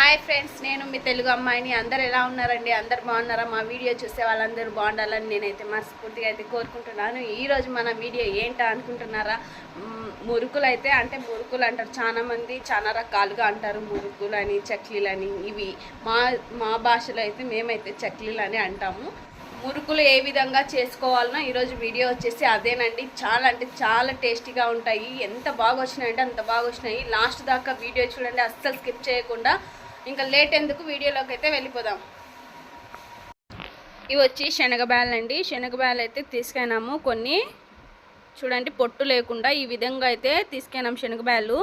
Hi friends నేను మీ తెలుగు అమ్మాయిని. అందరు ఎలా ఉన్నారండి? అందరు బాగున్నారా? మా వీడియో చూసే వాళ్ళందరూ బాగుండాలని నేనైతే మనస్ఫూర్తిగా అయితే కోరుకుంటున్నాను. ఈరోజు మన వీడియో ఏంటా అనుకుంటున్నారా? మురుకులు అయితే అంటే మురుకులు అంటారు. చాలామంది చాలా రకాలుగా అంటారు మురుకులు అని చక్లీలు అని ఇవి మా మా భాషలో అయితే మేమైతే చక్లీలు అని అంటాము. మురుకులు ఏ విధంగా చేసుకోవాలనో ఈరోజు వీడియో వచ్చేసి అదేనండి. చాలా అంటే చాలా టేస్టీగా ఉంటాయి. ఎంత బాగా వచ్చినాయంటే అంత బాగా వచ్చినాయి. లాస్ట్ దాకా వీడియో చూడండి. అస్సలు స్కిప్ చేయకుండా ఇంకా లేట్ ఎందుకు వీడియోలోకి అయితే వెళ్ళిపోదాం. ఇవి వచ్చి శనగబ్యాలు అండి శనగబ్యాలు అయితే తీసుకెళ్ళాము. కొన్ని చూడండి పొట్టు లేకుండా ఈ విధంగా అయితే తీసుకెళ్ళాం శనగబ్యాలు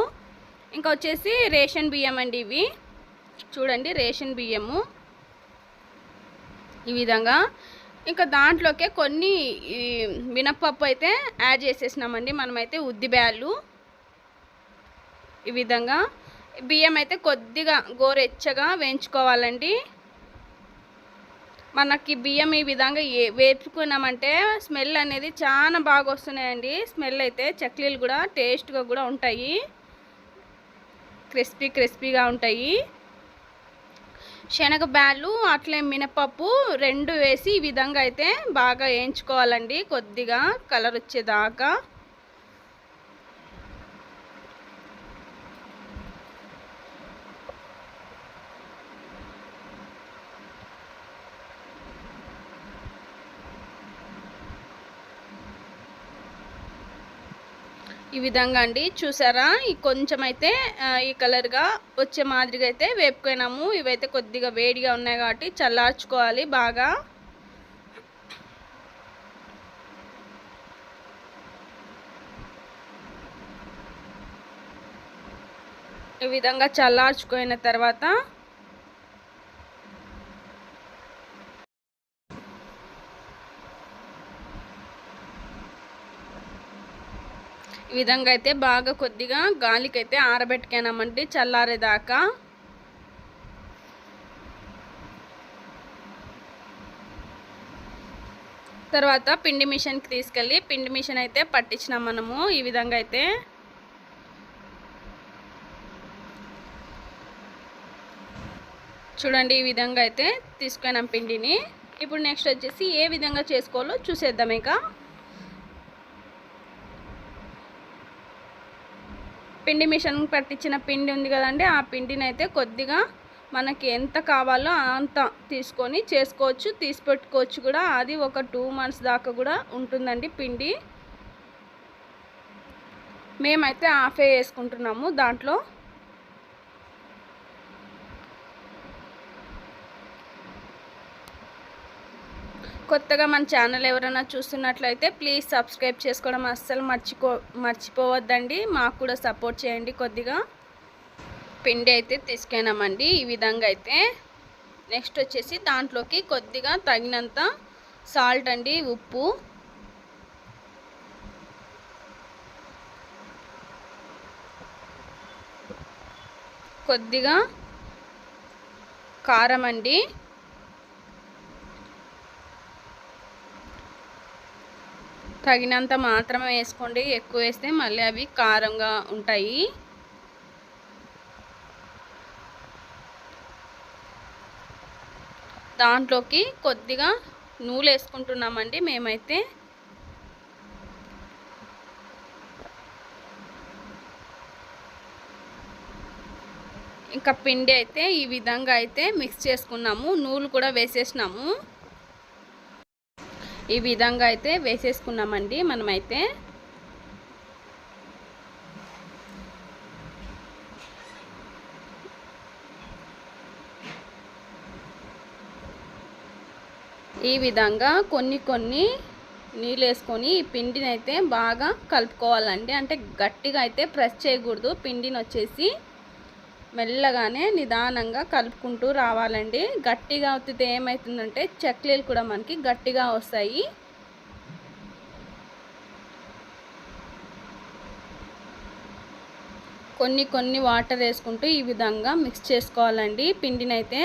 ఇంకా వచ్చేసి రేషన్ బియ్యం అండి ఇవి. చూడండి రేషన్ బియ్యము. ఈ విధంగా. ఇంకా దాంట్లోకే కొన్ని ఈ మినప్పప్పు అయితే యాడ్ చేసేసినామండి. మనమైతే ఉద్ది ఈ విధంగా. బియ్యం అయితే కొద్దిగా గోరెచ్చగా వేయించుకోవాలండి. మనకి బియ్యం ఈ విధంగా ఏ- వేపుకున్నామంటే స్మెల్ అనేది చాలా బాగా వస్తున్నాయండి. స్మెల్ అయితే చక్లీలు కూడా టేస్ట్గా కూడా ఉంటాయి. క్రిస్పీ క్రిస్పీగా ఉంటాయి. శనగ బ్యాళ్ళు అట్లే మినపప్పు రెండు వేసి ఈ విధంగా అయితే బాగా వేయించుకోవాలండి. కొద్దిగా కలర్ వచ్చేదాకా. ఈ విధంగా అండి. చూసారా? ఈ కొంచెం అయితే ఈ కలర్గా వచ్చే మాదిరిగా అయితే వేపుకున్నాము. ఇవైతే కొద్దిగా వేడిగా ఉన్నాయి కాబట్టి చల్లార్చుకోవాలి బాగా. ఈ విధంగా చల్లార్చుకున్న తర్వాత ఈ విధంగా అయితే బాగా కొద్దిగా గాలికైతే ఆరబెట్టుకున్నామండి చల్లారేదాకా. తర్వాత పిండి మిషన్కి తీసుకెళ్ళి పిండి మిషన్ అయితే పట్టించినాం మనము ఈ విధంగా అయితే. చూడండి ఈ విధంగా అయితే తీసుకున్నాం పిండిని. ఇప్పుడు నెక్స్ట్ వచ్చేసి ఏ విధంగా చేసుకోవాలో చూసేద్దాం ఇక. పిండి మిషన్ పట్టించిన పిండి ఉంది కదండి ఆ పిండిని అయితే కొద్దిగా మనకి ఎంత కావాలో అంత తీసుకొని చేసుకోవచ్చు తీసి పెట్టుకోవచ్చు కూడా. అది ఒక టూ మంత్స్ దాకా కూడా ఉంటుందండి పిండి. మేమైతే హాఫే వేసుకుంటున్నాము దాంట్లో. కొత్తగా మన ఛానల్ ఎవరైనా చూస్తున్నట్లయితే ప్లీజ్ సబ్స్క్రైబ్ చేసుకోవడం అస్సలు మర్చిపో మర్చిపోవద్దండి. మాకు కూడా సపోర్ట్ చేయండి కొద్దిగా. పిండి అయితే తీసుకెళ్ళామండి ఈ విధంగా అయితే. నెక్స్ట్ వచ్చేసి దాంట్లోకి కొద్దిగా తగినంత సాల్ట్ అండి ఉప్పు. కొద్దిగా కారం అండి. తగినంత మాత్రమే వేసుకోండి. ఎక్కువ వేస్తే మళ్ళీ అవి కారంగా ఉంటాయి. దాంట్లోకి కొద్దిగా నూనె వేసుకుంటున్నామండి. మేమైతే ఇంకా పిండి అయితే ఈ విధంగా అయితే మిక్స్ చేసుకున్నాము. నూలు కూడా వేసేసినాము. ఈ విధంగా అయితే వేసేసుకున్నామండి మనమైతే. ఈ విధంగా కొన్ని కొన్ని నీళ్ళు వేసుకొని ఈ పిండిని అయితే బాగా కలుపుకోవాలండి. అంటే గట్టిగా అయితే ప్రెస్ చేయకూడదు. పిండిని వచ్చేసి మెల్లగానే నిదానంగా కలుపుకుంటూ రావాలండి. గట్టిగా అవుతుంది ఏమవుతుందంటే చక్లీలు కూడా మనకి గట్టిగా వస్తాయి. కొన్ని కొన్ని వాటర్ వేసుకుంటూ ఈ విధంగా మిక్స్ చేసుకోవాలండి. పిండినైతే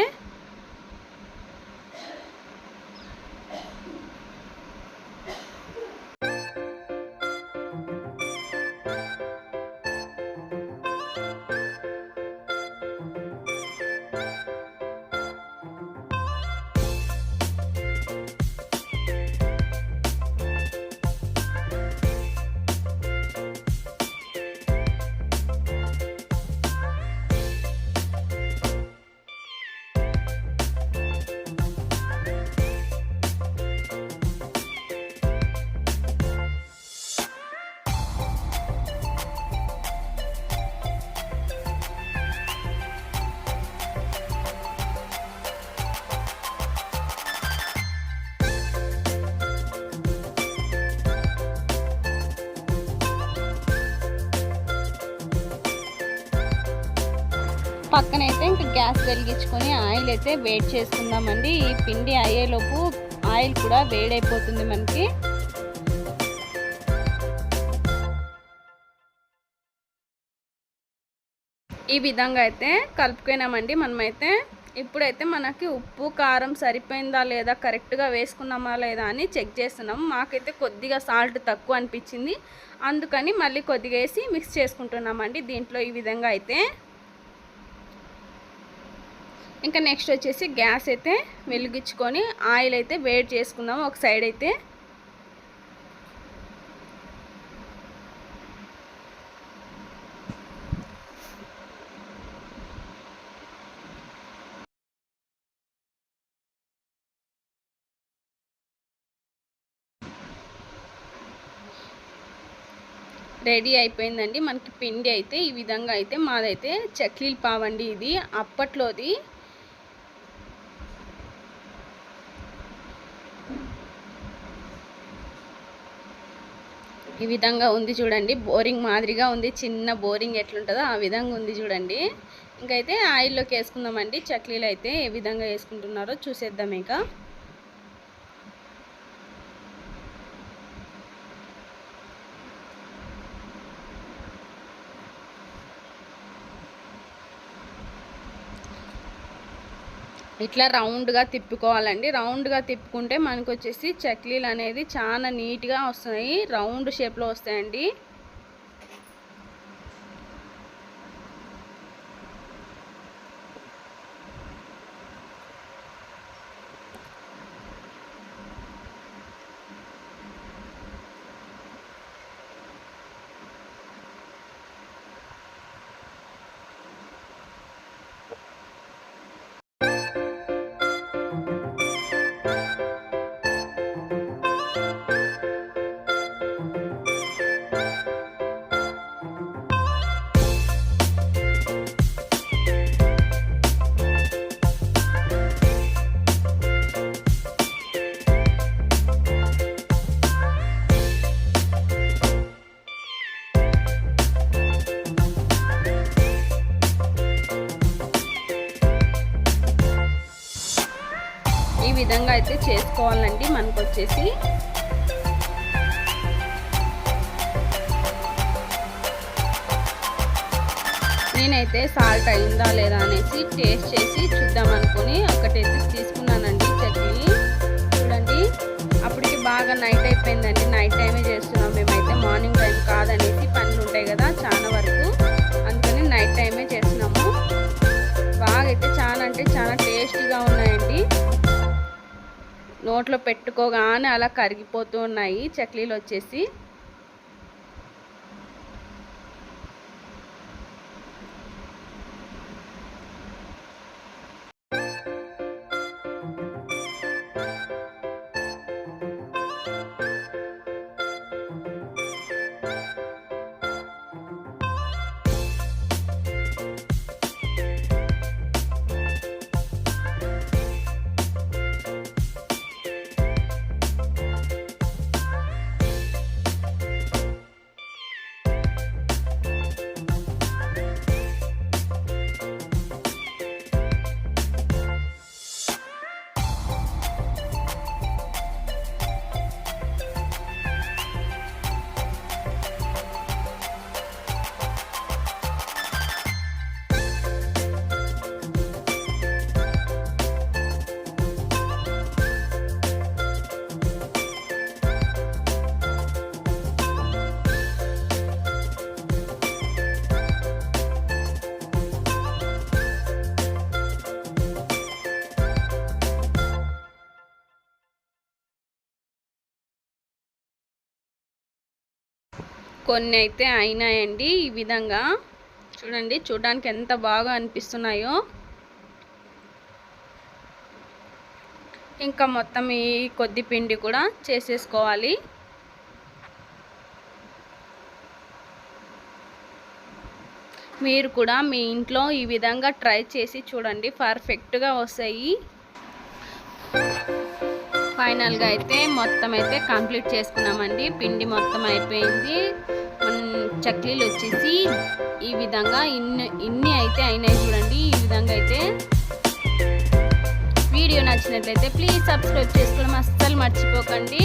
పక్కనైతే ఇంకా గ్యాస్ వెలిగించుకొని ఆయిల్ అయితే వేడి చేసుకుందామండి. ఈ పిండి అయ్యేలోపు ఆయిల్ కూడా వేడైపోతుంది మనకి. ఈ విధంగా అయితే కలుపుకున్నామండి మనమైతే. ఇప్పుడైతే మనకి ఉప్పు కారం సరిపోయిందా లేదా కరెక్ట్గా వేసుకున్నామా లేదా అని చెక్ చేస్తున్నాం. మాకైతే కొద్దిగా సాల్ట్ తక్కువ అనిపించింది. అందుకని మళ్ళీ కొద్దిగా వేసి మిక్స్ చేసుకుంటున్నామండి. దీంట్లో ఈ విధంగా అయితే ఇంకా నెక్స్ట్ వచ్చేసి గ్యాస్ అయితే వెలిగించుకొని ఆయిల్ అయితే వేడి చేసుకుందాం ఒక సైడ్ అయితే. రెడీ అయిపోయిందండి. మనకి పిండి అయితే ఈ విధంగా అయితే మాదైతే చక్లీలు పావండి ఇది. అప్పట్లోది ఈ విధంగా ఉంది చూడండి. బోరింగ్ మాదిరిగా ఉంది. చిన్న బోరింగ్ ఎట్లుంటుందో ఆ విధంగా ఉంది చూడండి. ఇంకైతే ఆయిల్లోకి వేసుకుందామండి. చక్లీలు అయితే ఏ విధంగా వేసుకుంటున్నారో చూసేద్దాం ఇంకా. ఇట్లా రౌండ్గా తిప్పుకోవాలండి. రౌండ్గా తిప్పుకుంటే మనకు వచ్చేసి చక్లీలు అనేది చాలా నీట్గా వస్తాయి రౌండ్ షేప్లో వస్తాయండి. విధంగా అయితే చేసుకోవాలండి మనకు వచ్చేసి నేనైతే సాల్ట్ అయిందా లేదా అనేసి టేస్ట్ చేసి చూద్దాం అనుకుని ఒకటైతే తీసుకున్నానండి చట్నీ. చూడండి అప్పటికి బాగా నైట్ అయిపోయిందండి. నైట్ టైమే చేస్తున్నాం మేమైతే. మార్నింగ్ టైం కాదనేసి పనులు ఉంటాయి కదా చాలా వరకు. నోట్లో పెట్టుకోగానే అలా కరిగిపోతూ ఉన్నాయి. చక్లీలు వచ్చేసి కొన్ని అయితే అయినాయండి ఈ విధంగా. చూడండి చూడడానికి ఎంత బాగా అనిపిస్తున్నాయో. ఇంకా మొత్తం ఈ కొద్ది పిండి కూడా చేసేసుకోవాలి. మీరు కూడా మీ ఇంట్లో ఈ విధంగా ట్రై చేసి చూడండి పర్ఫెక్ట్గా వస్తాయి. ఫైనల్గా అయితే మొత్తం అయితే కంప్లీట్ చేసుకున్నామండి. పిండి మొత్తం అయిపోయింది. చక్లీలు వచ్చేసి ఈ విధంగా ఇన్ని ఇన్ని అయితే అయినాయి చూడండి. ఈ విధంగా అయితే వీడియో నచ్చినట్లయితే ప్లీజ్ సబ్స్క్రైబ్ చేసుకోవడం అస్సలు మర్చిపోకండి.